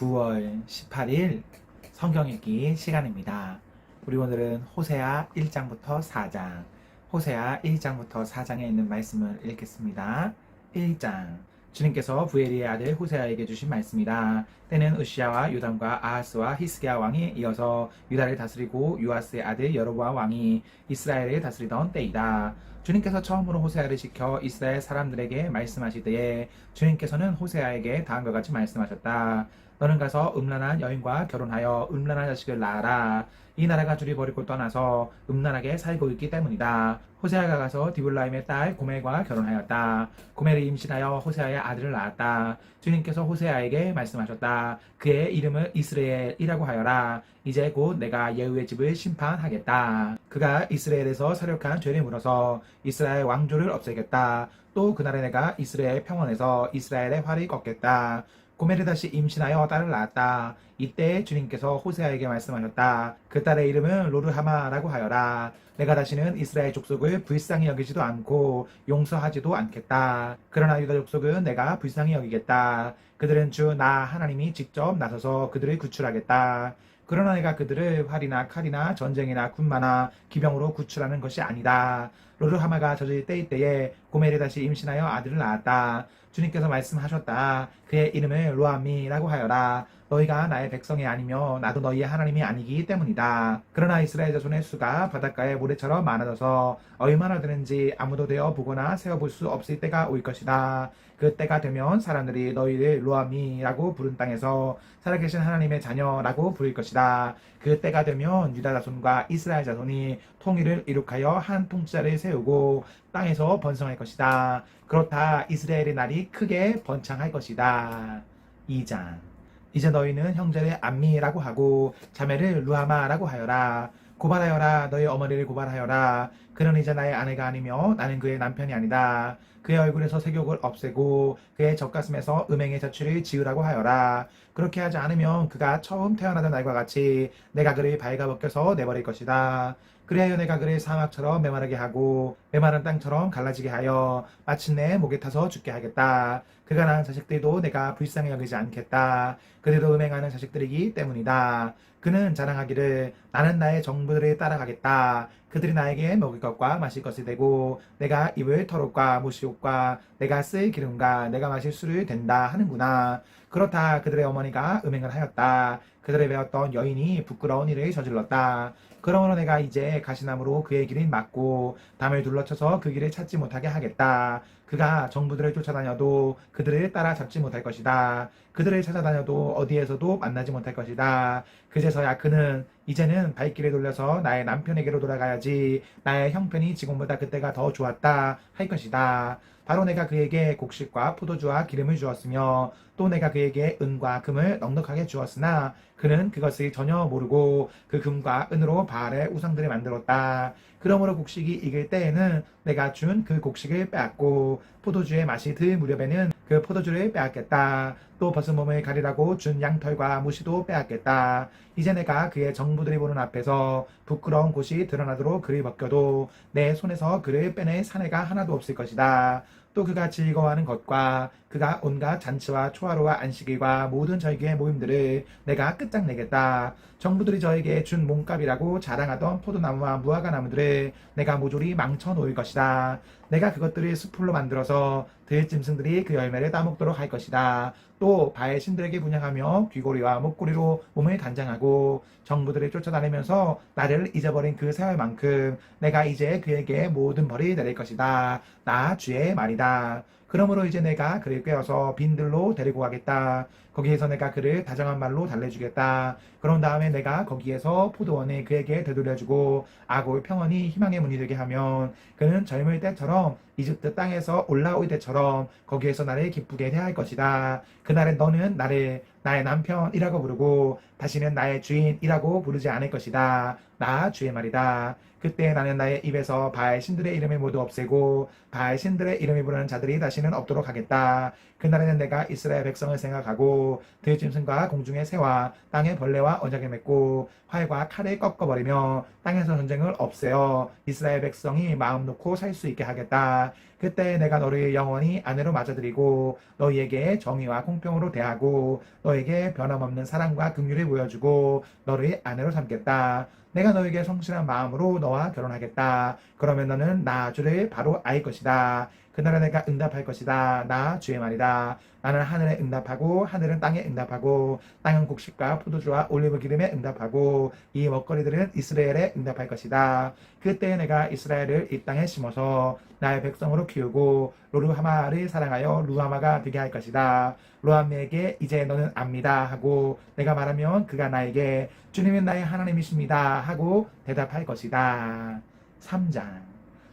9월 18일 성경 읽기 시간입니다. 우리 오늘은 호세아 1장부터 4장, 호세아 1장부터 4장에 있는 말씀을 읽겠습니다. 1장 주님께서 부에리의 아들 호세아에게 주신 말씀이다. 때는 으시아와 요담과 아하스와 히스기야 왕이 이어서 유다를 다스리고 유아스의 아들 여로보암 왕이 이스라엘을 다스리던 때이다. 주님께서 처음으로 호세아를 시켜 이스라엘 사람들에게 말씀하실 때에 주님께서는 호세아에게 다음과 같이 말씀하셨다. 너는 가서 음란한 여인과 결혼하여 음란한 자식을 낳아라. 이 나라가 줄이 버리고 떠나서 음란하게 살고 있기 때문이다. 호세아가 가서 디블라임의 딸 고멜과 결혼하였다. 고멜이 임신하여 호세아의 아들을 낳았다. 주님께서 호세아에게 말씀하셨다. 그의 이름을 이스라엘이라고 하여라. 이제 곧 내가 예후의 집을 심판하겠다. 그가 이스라엘에서 사력한 죄를 물어서 이스라엘 왕조를 없애겠다. 또 그날에 내가 이스라엘 평원에서 이스라엘의 활을 꺾겠다. 고멜이 다시 임신하여 딸을 낳았다. 이때 주님께서 호세아에게 말씀하셨다. 그 딸의 이름은 로르하마라고 하여라. 내가 다시는 이스라엘 족속을 불쌍히 여기지도 않고 용서하지도 않겠다. 그러나 유다 족속은 내가 불쌍히 여기겠다. 그들은 주 나 하나님이 직접 나서서 그들을 구출하겠다. 그러나 내가 그들을 활이나 칼이나 전쟁이나 군마나 기병으로 구출하는 것이 아니다. 로르하마가 젖을 때일 때에 고멜이 다시 임신하여 아들을 낳았다. 주님께서 말씀하셨다. 그의 이름을 로아미라고 하여라. 너희가 나의 백성이 아니며 나도 너희의 하나님이 아니기 때문이다. 그러나 이스라엘 자손의 수가 바닷가의 모래처럼 많아져서 얼마나 되는지 아무도 되어 보거나 세어볼 수 없을 때가 올 것이다. 그 때가 되면 사람들이 너희를 로아미라고 부른 땅에서 살아계신 하나님의 자녀라고 부를 것이다. 그 때가 되면 유다 자손과 이스라엘 자손이 통일을 이룩하여 한 통치자를 세우고 땅에서 번성할 것이다. 그렇다 이스라엘의 날이 크게 번창할 것이다. 2장 이제 너희는 형제를 암미라고 하고 자매를 루하마라고 하여라. 고발하여라 너희 어머니를 고발하여라. 그는 이제 나의 아내가 아니며 나는 그의 남편이 아니다. 그의 얼굴에서 색욕을 없애고 그의 젖가슴에서 음행의 자취를 지으라고 하여라. 그렇게 하지 않으면 그가 처음 태어나던 날과 같이 내가 그를 발가벗겨서 내버릴 것이다. 그리하여 내가 그를 사막처럼 메마르게 하고 메마른 땅처럼 갈라지게 하여 마침내 목에 타서 죽게 하겠다. 그가 낳은 자식들도 내가 불쌍히 여기지 않겠다. 그들도 음행하는 자식들이기 때문이다. 그는 자랑하기를 나는 나의 정부들을 따라가겠다. 그들이 나에게 먹을 것과 마실 것을 되고 내가 입을 털옷과 무시옷과 내가 쓸 기름과 내가 마실 술을 된다 하는구나. 그렇다 그들의 어머니가 음행을 하였다. 그들의 배웠던 여인이 부끄러운 일을 저질렀다. 그러므로 내가 이제 가시나무로 그의 길을 막고 담을 둘러쳐서 그 길을 찾지 못하게 하겠다. 그가 정부들을 쫓아다녀도 그들을 따라잡지 못할 것이다. 그들을 찾아다녀도 어디에서도 만나지 못할 것이다. 그제서야 그는 이제는 발길을 돌려서 나의 남편에게로 돌아가야지 나의 형편이 지금보다 그때가 더 좋았다 할 것이다. 바로 내가 그에게 곡식과 포도주와 기름을 주었으며 또 내가 그에게 은과 금을 넉넉하게 주었으나 그는 그것을 전혀 모르고 그 금과 은으로 바알의 우상들을 만들었다. 그러므로 곡식이 익을 때에는 내가 준 그 곡식을 빼앗고 포도주의 맛이 들 무렵에는 그 포도주를 빼앗겠다. 또 벗은 몸을 가리라고 준 양털과 무시도 빼앗겠다. 이제 내가 그의 정부들이 보는 앞에서 부끄러운 곳이 드러나도록 그를 벗겨도 내 손에서 그를 빼낼 사내가 하나도 없을 것이다. 또 그가 즐거워하는 것과 그가 온갖 잔치와 초하루와 안식일과 모든 절기의 모임들을 내가 끝장내겠다. 정부들이 저에게 준 몸값이라고 자랑하던 포도나무와 무화과 나무들을 내가 모조리 망쳐 놓을 것이다. 내가 그것들을 수풀로 만들어서 들짐승들이 그 열매를 따먹도록 할 것이다. 또 바의 신들에게 분양하며 귀고리와 목고리로 몸을 단장하고 정부들을 쫓아다니면서 나를 잊어버린 그 세월만큼 내가 이제 그에게 모든 벌을 내릴 것이다. 나 주의 말이다. 그러므로 이제 내가 그를 꿰어서 빈들로 데리고 가겠다. 거기에서 내가 그를 다정한 말로 달래주겠다. 그런 다음에 내가 거기에서 포도원을 그에게 되돌려주고 아골 평원이 희망의 문이 되게 하면 그는 젊을 때처럼 이집트 땅에서 올라올 때처럼 거기에서 나를 기쁘게 대할 것이다. 그날엔 너는 나를 나의 남편이라고 부르고 다시는 나의 주인이라고 부르지 않을 것이다. 나 주의 말이다. 그때 나는 나의 입에서 바알 신들의 이름을 모두 없애고 바알 신들의 이름을 부르는 자들이 다시는 없도록 하겠다. 그날에는 내가 이스라엘 백성을 생각하고 들짐승과 공중의 새와 땅의 벌레와 언약을 맺고 활과 칼을 꺾어버리며 땅에서 전쟁을 없애어 이스라엘 백성이 마음 놓고 살 수 있게 하겠다. 그때 내가 너를 영원히 아내로 맞아들이고 너희에게 정의와 공평으로 대하고 너에게 변함없는 사랑과 긍휼을 보여주고 너를 아내로 삼겠다. 내가 너에게 성실한 마음으로 너와 결혼하겠다. 그러면 너는 나 주를 바로 알 것이다. 그날에 내가 응답할 것이다. 나 주의 말이다. 나는 하늘에 응답하고 하늘은 땅에 응답하고 땅은 곡식과 포도주와 올리브 기름에 응답하고 이 먹거리들은 이스라엘에 응답할 것이다. 그때 내가 이스라엘을 이 땅에 심어서 나의 백성으로 키우고 로루하마를 사랑하여 루하마가 되게 할 것이다. 로하마에게 이제 너는 압니다 하고 내가 말하면 그가 나에게 주님은 나의 하나님이십니다 하고 대답할 것이다. 3장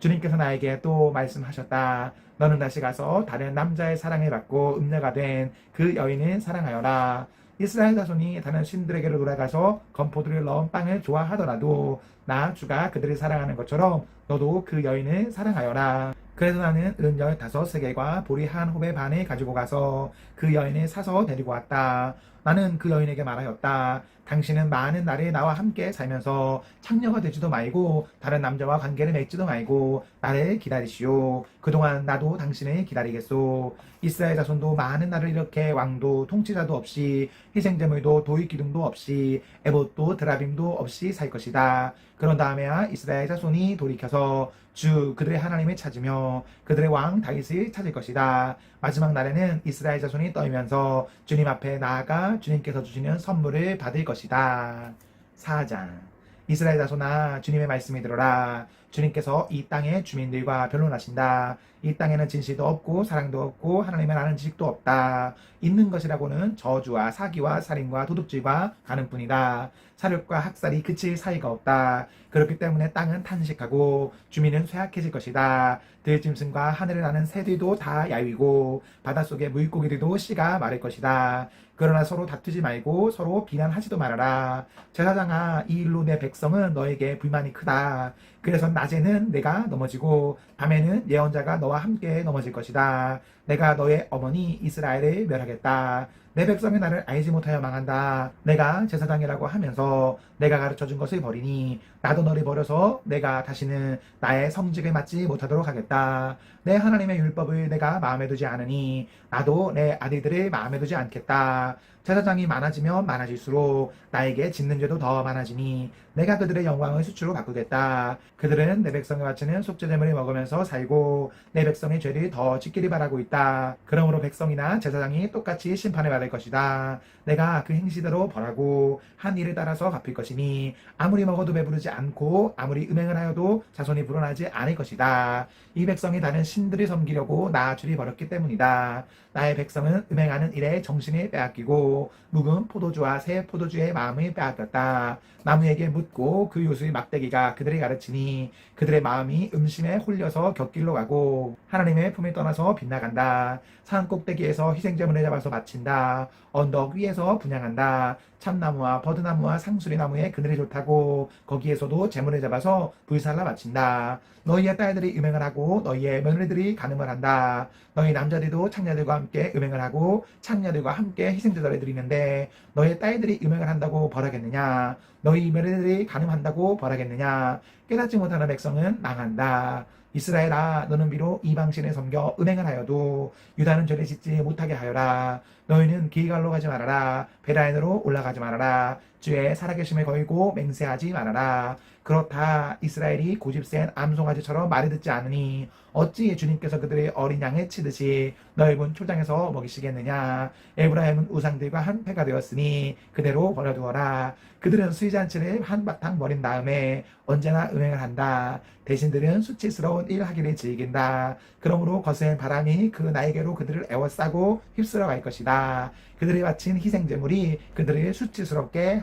주님께서 나에게 또 말씀하셨다. 너는 다시 가서 다른 남자의 사랑을 받고 음녀가 된 그 여인을 사랑하여라. 이스라엘 자손이 다른 신들에게로 돌아가서 건포도를 넣은 빵을 좋아하더라도 나 주가 그들을 사랑하는 것처럼 너도 그 여인을 사랑하여라. 그래서 나는 은 열다섯 세계과 보리 한 홉의 반을 가지고 가서 그 여인을 사서 데리고 왔다. 나는 그 여인에게 말하였다. 당신은 많은 날을 나와 함께 살면서 창녀가 되지도 말고 다른 남자와 관계를 맺지도 말고 나를 기다리시오. 그동안 나도 당신을 기다리겠소. 이스라엘 자손도 많은 날을 이렇게 왕도 통치자도 없이 희생제물도 도입 기둥도 없이 에봇도 드라빔도 없이 살 것이다. 그런 다음에야 이스라엘 자손이 돌이켜서 주 그들의 하나님을 찾으며 그들의 왕 다윗을 찾을 것이다. 마지막 날에는 이스라엘 자손이 떨면서 주님 앞에 나아가 주님께서 주시는 선물을 받을 것이다. 4장 이스라엘 자손아 주님의 말씀이 들어라. 주님께서 이 땅의 주민들과 변론하신다. 이 땅에는 진실도 없고 사랑도 없고 하나님을 아는 지식도 없다. 있는 것이라고는 저주와 사기와 살인과 도둑질과 가는뿐이다. 사륙과 학살이 그칠 사이가 없다. 그렇기 때문에 땅은 탄식하고 주민은 쇠약해질 것이다. 들짐승과 하늘을 나는 새들도 다 야위고 바닷속의 물고기들도 씨가 마를 것이다. 그러나 서로 다투지 말고 서로 비난하지도 말아라. 제사장아 이 일로 내 백성은 너에게 불만이 크다. 그래서 낮에는 내가 넘어지고 밤에는 예언자가 너와 함께 넘어질 것이다. 내가 너의 어머니 이스라엘을 멸하겠다. 내 백성이 나를 알지 못하여 망한다. 내가 제사장이라고 하면서 내가 가르쳐 준 것을 버리니 나도 너를 버려서 내가 다시는 나의 성직을 맡지 못하도록 하겠다. 내 하나님의 율법을 내가 마음에 두지 않으니 나도 내 아들들을 마음에 두지 않겠다. 제사장이 많아지면 많아질수록 나에게 짓는 죄도 더 많아지니 내가 그들의 영광을 수치로 바꾸겠다. 그들은 내 백성을 바치는 속죄제물을 먹으면서 살고 내 백성의 죄를 더 짓기를 바라고 있다. 그러므로 백성이나 제사장이 똑같이 심판을 받을 것이다. 내가 그 행시대로 벌하고 한 일을 따라서 갚을 것이니 아무리 먹어도 배부르지 않고 아무리 음행을 하여도 자손이 불어나지 않을 것이다. 이 백성이 다른 신들을 섬기려고 나 줄이 벌었기 때문이다. 나의 백성은 음행하는 일에 정신을 빼앗기고 묵은 포도주와 새 포도주의 마음을 빼앗겼다. 나무에게 묻고 그 요수의 막대기가 그들을 가르치니 그들의 마음이 음심에 홀려서 곁길로 가고 하나님의 품에 떠나서 빗나간다. 산 꼭대기에서 희생제물을 잡아서 바친다. 언덕 위에서 분양한다. 참나무와 버드나무와 상수리나무에 그늘이 좋다고 거기에서도 제물을 잡아서 불살라 바친다. 너희의 딸들이 음행을 하고 너희의 며느리들이 간음을 한다. 너희 남자들도 창녀들과 함께 음행을 하고 창녀들과 함께 희생제사를 드리는데 너희 딸들이 음행을 한다고 벌하겠느냐? 너희 며느리들이 간음한다고 벌하겠느냐? 깨닫지 못하는 백성은 망한다. 이스라엘아 너는 비록 이방신을 섬겨 은행을 하여도 유다는 죄를 짓지 못하게 하여라 너희는 길갈로 가지 말아라 베라인으로 올라가지 말아라 주의 살아계심을 걸고 맹세하지 말아라. 그렇다. 이스라엘이 고집센 암송아지처럼 말을 듣지 않으니 어찌 주님께서 그들의 어린 양을 치듯이 넓은 초장에서 먹이시겠느냐? 에브라임은 우상들과 한 패가 되었으니 그대로 버려두어라. 그들은 수의잔치를 한바탕 버린 다음에 언제나 음행을 한다. 대신들은 수치스러운 일하기를 즐긴다. 그러므로 거센 바람이 그 나에게로 그들을 에워싸고 휩쓸어 갈 것이다. 그들이 바친 희생제물이 그들을 수치스럽게